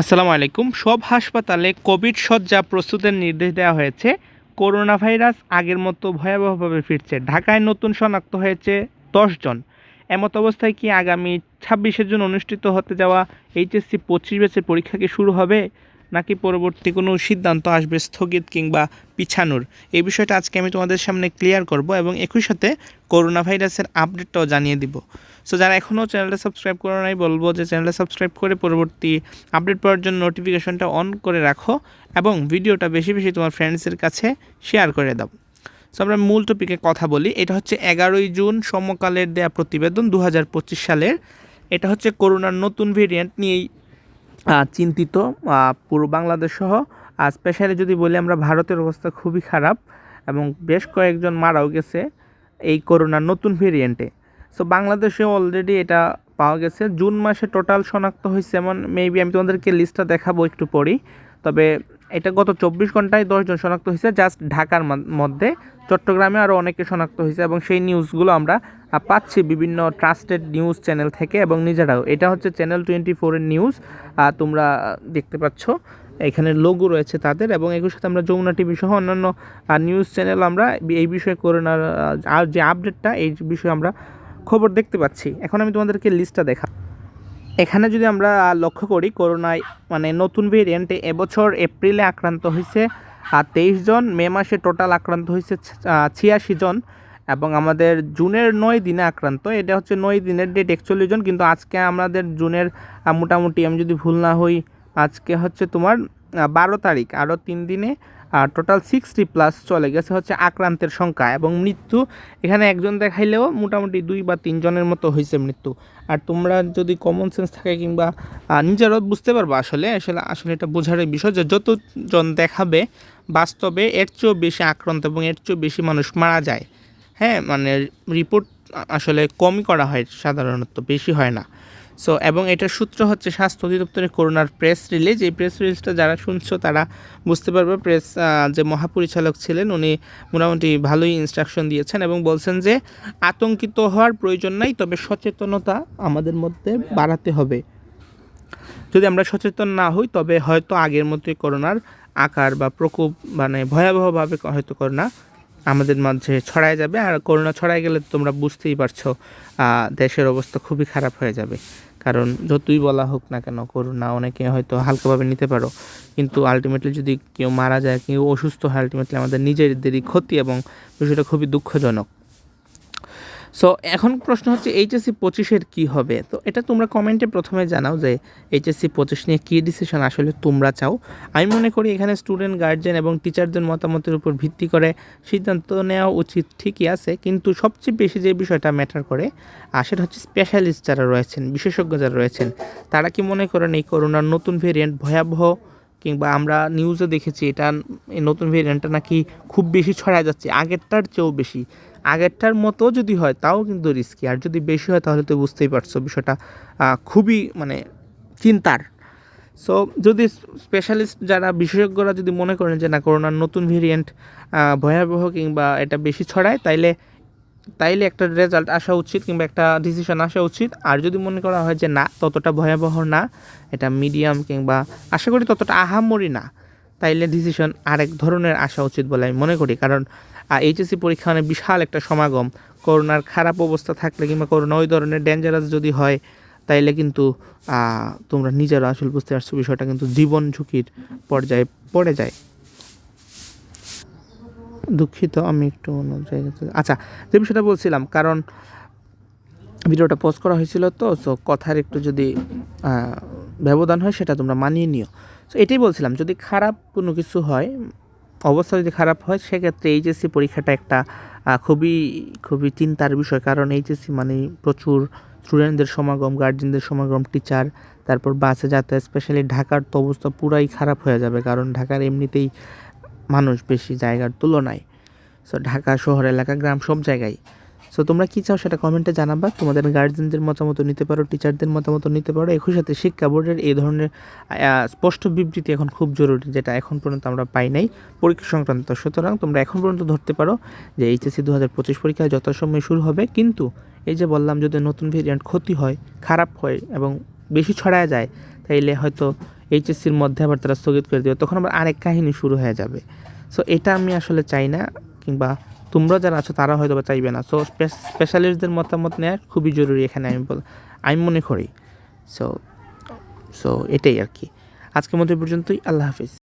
আসসালামু আলাইকুম। সব হাসপাতালে কোভিড শয্যা প্রস্তুতের নির্দেশ দেওয়া হয়েছে। করোনা ভাইরাস আগের মতো ভয়াবহভাবে ফিরছে। ঢাকায় নতুন শনাক্ত হয়েছে জন। এমত অবস্থায় কি আগামী ছাব্বিশের জন্য অনুষ্ঠিত হতে যাওয়া এইচএসসি পঁচিশ ব্যাচের পরীক্ষা কি শুরু হবে? নাকি পরবর্তী কোনো সিদ্ধান্ত আসবে স্থগিত কিংবা পিছানোর? এই বিষয়টা আজকে আমি তোমাদের সামনে ক্লিয়ার করব এবং একই সাথে করোনা ভাইরাসের আপডেটটাও জানিয়ে দিব। সো যারা এখনও চ্যানেলটা সাবস্ক্রাইব করো নাই, বলব যে চ্যানেলটা সাবস্ক্রাইব করে পরবর্তী আপডেট পাওয়ার জন্য নোটিফিকেশনটা অন করে রাখো এবং ভিডিওটা বেশি বেশি তোমার ফ্রেন্ডসের কাছে শেয়ার করে দাও। সো আমরা মূল টপিকে কথা বলি। এটা হচ্ছে এগারোই জুন সমকালের দেয়া প্রতিবেদন দু হাজার পঁচিশ সালের। এটা হচ্ছে করোনার নতুন ভেরিয়েন্ট নিয়েই চিন্তিত পুরো বাংলাদেশ সহ। আর স্পেশালি যদি বলি আমরা ভারতের অবস্থা খুবই খারাপ এবং বেশ কয়েকজন মারাও গেছে এই করোনার নতুন ভেরিয়েন্টে সো বাংলাদেশে অলরেডি এটা পাওয়া গেছে। জুন মাসে টোটাল শনাক্ত হয়েছে এমন মেবি আমি তোমাদেরকে লিস্টটা দেখাবো একটু পরেই। তবে এটা গত চব্বিশ ঘন্টায় দশজন শনাক্ত হয়েছে জাস্ট ঢাকার মধ্যে। চট্টগ্রামে আরও অনেকে শনাক্ত হয়েছে এবং সেই নিউজগুলো আমরা পাচ্ছি বিভিন্ন ট্রাস্টেড নিউজ চ্যানেল থেকে এবং নিজেরাও। এটা হচ্ছে চ্যানেল টোয়েন্টি ফোরের নিউজ তোমরা দেখতে পাচ্ছ। এখানে লোগো রয়েছে তাদের এবং একই সাথে আমরা যমুনা টিভি সহ অন্যান্য নিউজ চ্যানেল আমরা এই বিষয়ে করোনার যে আপডেটটা এই বিষয়ে আমরা খবর দেখতে পাচ্ছি। এখন আমি তোমাদেরকে লিস্টটা দেখা এখানে যদি আমরা লক্ষ্য করি, করোনায় মানে নতুন ভেরিয়েন্টে এবছর এপ্রিলে আক্রান্ত হয়েছে আর তেইশ জন, মে মাসে টোটাল আক্রান্ত হয়েছে ছিয়াশি জন এবং আমাদের জুনের নয় দিনে আক্রান্ত। এটা হচ্ছে নয় দিনের ডেট একচল্লিশ জন, কিন্তু আজকে আমাদের জুনের মোটামুটি আমি যদি ভুল না হই, আজকে হচ্ছে তোমার বারো তারিখ, আরও তিন দিনে টোটাল সিক্সটি প্লাস চলে গেছে হচ্ছে আক্রান্তের সংখ্যা এবং মৃত্যু এখানে একজন দেখাইলেও মোটামুটি দুই বা তিনজনের মতো হয়েছে মৃত্যু। আর তোমরা যদি কমন সেন্স থাকে কিংবা নিজেরাও বুঝতে পারব আসলে আসলে আসলে এটা বোঝার বিষয় যে যতজন দেখাবে, বাস্তবে এর চেয়েও বেশি আক্রান্ত এবং এর চেয়েও বেশি মানুষ মারা যায়। হ্যাঁ মানে রিপোর্ট আসলে কমই করা হয় সাধারণত, বেশি হয় না। সো এবং এটার সূত্র হচ্ছে স্বাস্থ্য অধিদপ্তরের করোনার প্রেস রিলিজ এই প্রেস রিলিজটা যারা শুনছো, তারা বুঝতে পারবে প্রেস যে মহাপরিচালক ছিলেন, উনি মোটামুটি ভালোই ইনস্ট্রাকশন দিয়েছেন এবং বলছেন যে আতঙ্কিত হওয়ার প্রয়োজন নাই, তবে সচেতনতা আমাদের মধ্যে বাড়াতে হবে। যদি আমরা সচেতন না হই, তবে হয়তো আগের মতোই করোনার আকার বা প্রকোপ মানে ভয়াবহভাবে হয়তো করোনা আমাদের মাঝে ছড়ায় যাবে। আর করোনা ছড়ায় গেলে তোমরা বুঝতেই পারছ দেশের অবস্থা খুবই খারাপ হয়ে যাবে। কারণ যতই বলা হোক না কেন, করোনা অনেকে হয়তো হালকাভাবে নিতে পারো। কিন্তু আলটিমেটলি যদি কেউ মারা যায়, কেউ অসুস্থ হয় আলটিমেটলি আমাদের নিজেদেরই ক্ষতি এবং বিষয়টা খুবই দুঃখজনক। সো এখন প্রশ্ন হচ্ছে এইচএসসি পঁচিশের কী হবে? তো এটা তোমরা কমেন্টে প্রথমে জানাও যে এইচএসসি পঁচিশ নিয়ে কী ডিসিশন আসলে তোমরা চাও। আমি মনে করি এখানে স্টুডেন্ট গার্জেন এবং টিচারদের মতামতের উপর ভিত্তি করে সিদ্ধান্ত নেওয়া উচিত ঠিকই আছে, কিন্তু সবচেয়ে বেশি যে বিষয়টা ম্যাটার করে আর সেটা হচ্ছে স্পেশালিস্ট যারা রয়েছেন, বিশেষজ্ঞ যারা রয়েছেন, তারা কি মনে করেন এই করোনার নতুন ভেরিয়েন্ট ভয়াবহ কিংবা আমরা নিউজে দেখেছি এটা নতুন ভেরিয়েন্টটা নাকি খুব বেশি ছড়ায় যাচ্ছে, আগেরটার চেয়েও বেশি। আগেরটার মতো যদি হয়, তাও কিন্তু রিস্কি আর যদি বেশি হয়, তাহলে তো বুঝতেই পারছ বিষয়টা খুবই মানে চিন্তার। সো যদি স্পেশালিস্ট যারা, বিশেষজ্ঞরা যদি মনে করেন যে না করোনার নতুন ভেরিয়েন্ট ভয়াবহ কিংবা এটা বেশি ছড়ায়, তাইলে তাইলে একটা রেজাল্ট আসা উচিত কিংবা একটা ডিসিশন আসা উচিত। আর যদি মনে করা হয় যে না, ততটা ভয়াবহ না, এটা মিডিয়াম কিংবা আশা করি ততটা আহামরি না, তাইলে ডিসিশন আরেক ধরনের আসা উচিত বলে আমি মনে করি। কারণ এইচএসসি পরীক্ষা মানে বিশাল একটা সমাগম। করোনার খারাপ অবস্থা থাকলে কিংবা করোনা ওই ধরনের ডেঞ্জারাস যদি হয়, তাইলে কিন্তু তোমরা নিজেরা আসলে বুঝতে পারছ বিষয়টা কিন্তু জীবন ঝুঁকির পর্যায়ে পড়ে যায়। দুঃখিত, আমি একটু অন্য জায়গাতে আচ্ছা যে বিষয়টা বলছিলাম, কারণ ভিডিওটা পোস্ট করা হয়েছিল তো সো কথার একটু যদি ব্যবধান হয়, সেটা তোমরা মানিয়ে নিও। সো এটাই বলছিলাম, যদি খারাপ কোনো কিছু হয়, অবস্থা যদি খারাপ হয়, সেক্ষেত্রে এইচএসসি পরীক্ষাটা একটা খুবই খুবই চিন্তার বিষয়। কারণ এইচএসসি মানে প্রচুর স্টুডেন্টদের সমাগম গার্জেনদের সমাগম টিচার তারপর বাসে যাতায়াত স্পেশালি ঢাকার তো অবস্থা পুরাই খারাপ হয়ে যাবে। কারণ ঢাকার এমনিতেই মানুষ বেশি জায়গার তুলনায়। সো ঢাকা শহর, এলাকা, গ্রাম সব জায়গায়। সো তোমরা কী চাও সেটা কমেন্টে জানাবা। তোমাদের গার্জেনদের মতামত নিতে পারো টিচারদের মতামত নিতে পারো। একই সাথে শিক্ষা বোর্ডের এই ধরনের স্পষ্ট বিবৃতি এখন খুব জরুরি, যেটা এখন পর্যন্ত আমরা পাই নাই পরীক্ষা সংক্রান্ত। সুতরাং তোমরা এখন পর্যন্ত ধরতে পারো যে এইচএসসি দু হাজার পঁচিশ পরীক্ষা যথাসময়ে শুরু হবে। কিন্তু এই যে বললাম, যদি নতুন ভেরিয়েন্ট ক্ষতি হয়, খারাপ হয় এবং বেশি ছড়ায় যায়, তাইলে হয়তো এইচএসসির মধ্যে আবার তারা স্থগিত করে দেবে, তখন আবার আরেক কাহিনী শুরু হয়ে যাবে। সো এটা আমি আসলে চাই না, কিংবা তোমরা যারা আছো তারা হয়তো বা চাইবে না। সো স্পেশালিস্টদের মতামত নেওয়া খুবই জরুরি এখানে আমি বল, আমি মনে করি। সো সো এটাই আর কি। আজকের মধ্যে পর্যন্তই, আল্লাহ হাফিজ।